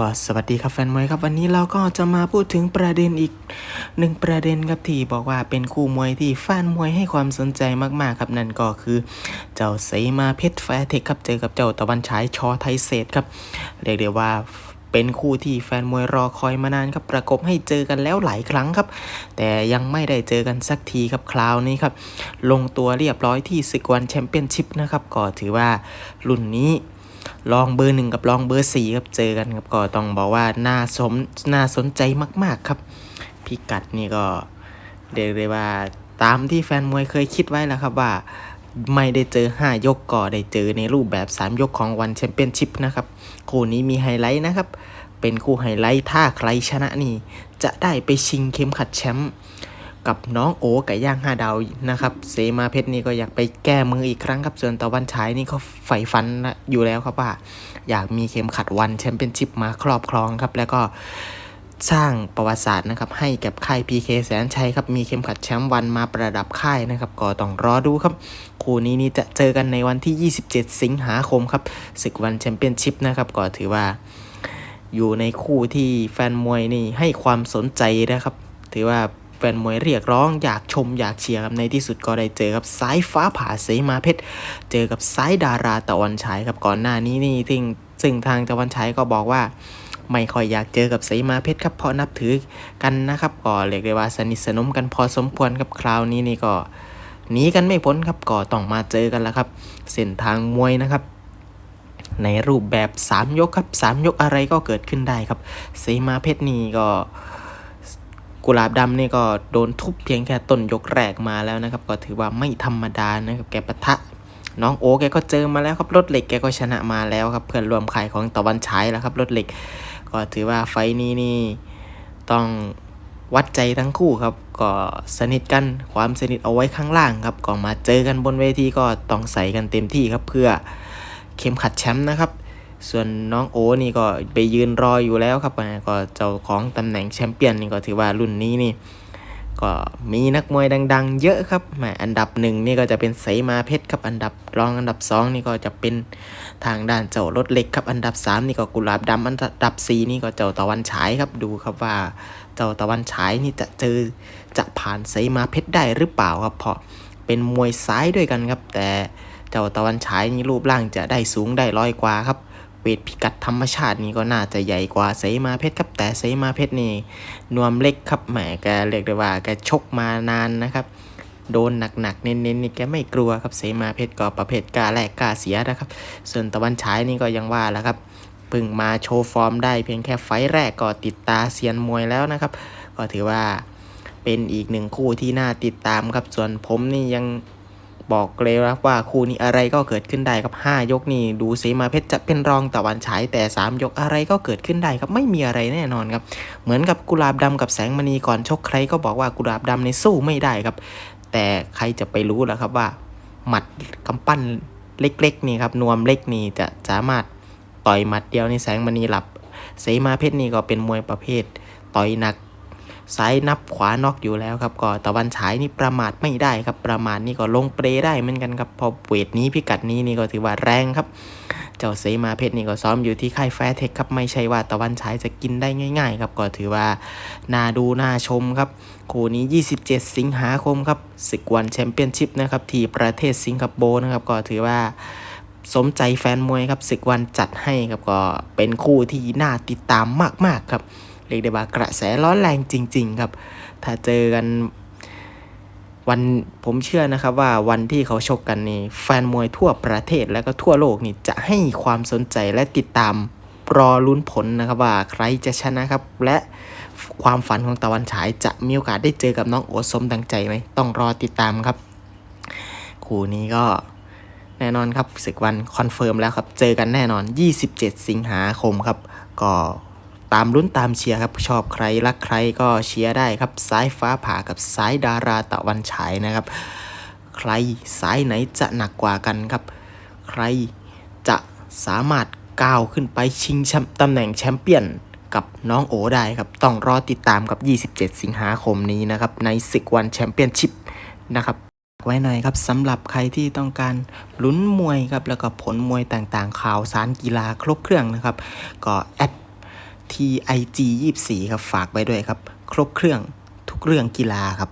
ก็สวัสดีครับแฟนมวยครับ วันนี้เราก็จะมาพูดถึงประเด็นอีกหนึ่งประเด็นครับที่บอกว่าเป็นคู่มวยที่แฟนมวยให้ความสนใจมากๆครับนั่นก็คือ เจ้าเสมาเพชรแฟร์เทคครับเจอกับเจ้าตะวันฉายชอไทยเศษครับเรียกได้ว่าเป็นคู่ที่แฟนมวยรอคอยมานานครับประกบให้เจอกันแล้วหลายครั้งครับ แต่ยังไม่ได้เจอกันสักทีครับคราวนี้ครับ ลงตัวเรียบร้อยที่ศึกวันแชมเปี้ยนชิพนะครับก็ถือว่ารุ่นนี้ ลองเบอร์หนึ่งกับลองเบอร์สี่ครับเจอกันครับก็ต้องบอกว่าน่าสมน่าสนใจมาก ๆครับ พิกัดนี่ก็เรียกได้ว่าตามที่แฟนมวยเคยคิดไว้แล้วครับว่าไม่ได้เจอ 5 ยกก็ได้เจอในรูปแบบ 3 ยกของวันแชมเปี้ยนชิพนะครับ คู่นี้มีไฮไลท์นะครับ เป็นคู่ไฮไลท์ถ้าใครชนะนี่ จะได้ไปชิงเข็มขัดแชมป์ กับน้องโอไก่ย่างห้าดาวนะครับเซมาเพชรนี่ก็อยากไปแก้มืออีกครั้งครับส่วนตะวันฉายนี่เขาใฝ่ฝันอยู่แล้วครับว่าอยากมีเข็มขัดวันแชมเปี้ยนชิพมาครอบครองครับ แล้วก็สร้างประวัติศาสตร์นะครับให้กับค่าย PK แสนชัยครับมีเข็มขัดแชมป์วันมาประดับค่ายนะครับก็ต้องรอดูครับ คู่นี้นี่จะเจอกันในวันที่ 27 สิงหาคมครับศึกวันแชมเปี้ยนชิพนะครับก็ถือว่า อยู่ในคู่ที่แฟนมวยนี่ให้ความสนใจนะครับ ถือว่า แฟนมวยเรียกร้องอยากชมอยากเชียร์ครับในที่สุดก็ได้เจอกับสายฟ้าผ่าเสมาเพชร เจอกับสายดาราตะวันฉายครับก่อนหน้านี้นี่ซึ่งซึ่งทางตะวันฉายก็บอกว่าไม่ค่อยอยากเจอกับเสมาเพชรครับเพราะนับถือกันนะครับก็เรียกได้ว่าสนิทสนมกันพอสมควรครับคราวนี้นี่ก็หนีกันไม่พ้นครับก็ต้องมาเจอกันแล้วครับ เส้นทางมวยนะครับ ในรูปแบบ 3 ยกครับ 3 ยกอะไรก็เกิดขึ้นได้ครับเสมาเพชรนี่ก็ กุหลาบดำนี่ก็โดนทุบเพียงแค่ต้นยกแรกมาแล้วนะครับ ก็ถือว่าไม่ธรรมดานะครับแกปะทะ น้องโอแกก็เจอมาแล้วครับรถเหล็กแกก็ชนะมาแล้วครับ เพื่อนร่วมค่ายของตะวันฉายแล้วครับรถเหล็ก ก็ถือว่าไฟนี้นี่ต้องวัดใจทั้งคู่ครับ ก็สนิทกันความสนิทเอาไว้ข้างล่างครับก็มาเจอกันบนเวทีก็ต้องใส่กันเต็มที่ครับเพื่อเข็มขัดแชมป์นะครับ ส่วนน้องโอนี่ก็ไปยืนรออยู่แล้วครับก็เจ้าของตำแหน่งแชมเปี้ยนนี่ก็ถือว่ารุ่นนี้นี่ ก็มีนักมวยดัง ๆ เยอะครับแหมอันดับหนึ่งนี่ก็จะเป็นไสมาเพชรครับอันดับรองอันดับสองนี่ก็จะเป็นทางด้านเจ้ารถเล็กครับอันดับสามนี่ก็กุหลาบดำอันดับสี่นี่ก็เจ้าตะวันฉายครับดูครับว่า เจ้าตะวันฉายนี่จะเจอจะผ่านไสมาเพชรได้หรือเปล่าครับเพราะเป็นมวยซ้ายด้วยกันครับ แต่เจ้าตะวันฉายนี่รูปร่างจะได้สูงได้ร้อยกว่าครับ เวทพิกัดธรรมชาตินี่ก็น่าจะใหญ่กว่าเสมาเพชรครับ แต่เสมาเพชรนี่นวมเล็กครับแหมแกเรียกได้ว่าแกชกมานานนะครับ โดนหนักๆเน้นๆนี่แกไม่กลัวครับเสมาเพชรก็ประเภทกล้าแลกกล้าเสียนะครับ ส่วนตะวันฉายนี่ก็ยังว่าแหล้วครับเพิ่งมาโชว์ฟอร์มได้เพียงแค่ไฟแรกก็ติดตาเซียนมวยแล้วนะครับ ก็ถือว่าเป็นอีกหนึ่งคู่ที่น่าติดตามครับส่วนผมนี่ยัง บอกเลยครับว่าคู่นี้อะไรก็เกิดขึ้นได้ครับ 5 ยกนี่ดูเสมาเพชรจะเป็นรองตะวันฉายแต่ 3 ยกอะไรก็เกิดขึ้นได้ครับไม่มีอะไรแน่นอนครับ เหมือนกับกุหลาบดำกับแสงมณีก่อนชกใครก็บอกว่ากุหลาบดำในสู้ไม่ได้ครับ แต่ใครจะไปรู้ล่ะครับว่า หมัดกำปั้นเล็กๆนี่ครับนวมเล็กนี่จะสามารถต่อยหมัดเดียวในแสงมณีหลับเสมาเพชรนี่ก็เป็นมวยประเภท ต่อยหนัก ซ้ายนับขวานอกอยู่แล้วครับก็ตะวันฉายนี่ประมาทไม่ได้ครับประมาทนี่ก็ลงเปรได้เหมือนกันครับพอเวทนี้พิกัดนี้นี่ก็ถือว่าแรงครับ เจ้าเสมาเพชรนี่ก็ซ้อมอยู่ที่ค่ายแฟร์เทคครับไม่ใช่ว่าตะวันฉายจะกินได้ง่าย ๆ ครับก็ถือว่าน่าดูน่าชมครับคู่นี้ 27 สิงหาคมครับศึกวันแชมเปี้ยนชิพนะครับที่ประเทศสิงคโปร์นะครับก็ถือว่าสมใจแฟนมวยครับศึกวันจัดให้ครับก็เป็นคู่ที่น่าติดตามมากๆครับ เรียกได้ว่ากระแสร้อนแรงจริง ๆ ครับ ถ้าเจอกันวันผมเชื่อนะครับว่าวันที่เขาชกกันนี่แฟนมวยทั่วประเทศและก็ทั่วโลกนี่จะให้ความสนใจและติดตามรอลุ้นผลนะครับว่าใครจะชนะครับ และความฝันของตะวันฉายจะมีโอกาสได้เจอกับน้องโอสมดังใจไหมต้องรอติดตามครับ คู่นี้ก็แน่นอนครับศึกวันคอนเฟิร์มแล้วครับ เจอกันแน่นอน 27 สิงหาคมครับ ก็ ตามลุ้นตามเชียร์ครับ ชอบใครรักใครก็เชียร์ได้ครับซ้ายฟ้าผ่ากับซ้ายดาราตะวันฉายนะครับ ใครสายไหนจะหนักกว่ากันครับ ใครจะสามารถก้าวขึ้นไปชิงแชมป์ตำแหน่งแชมเปี้ยนกับน้องโอได้ครับ ต้องรอติดตามกับ 27 สิงหาคมนี้นะครับ ในศึกวันแชมเปี้ยนชิพนะครับไว้หน่อยครับสำหรับใครที่ต้องการลุ้นมวยครับ แล้วก็ผลมวยต่างๆ ข่าวสารกีฬาครบเครื่องนะครับ ก็แอด ที่ IG 24 ครับฝากไว้ด้วยครับ ครบเครื่องทุกเรื่องกีฬาครับ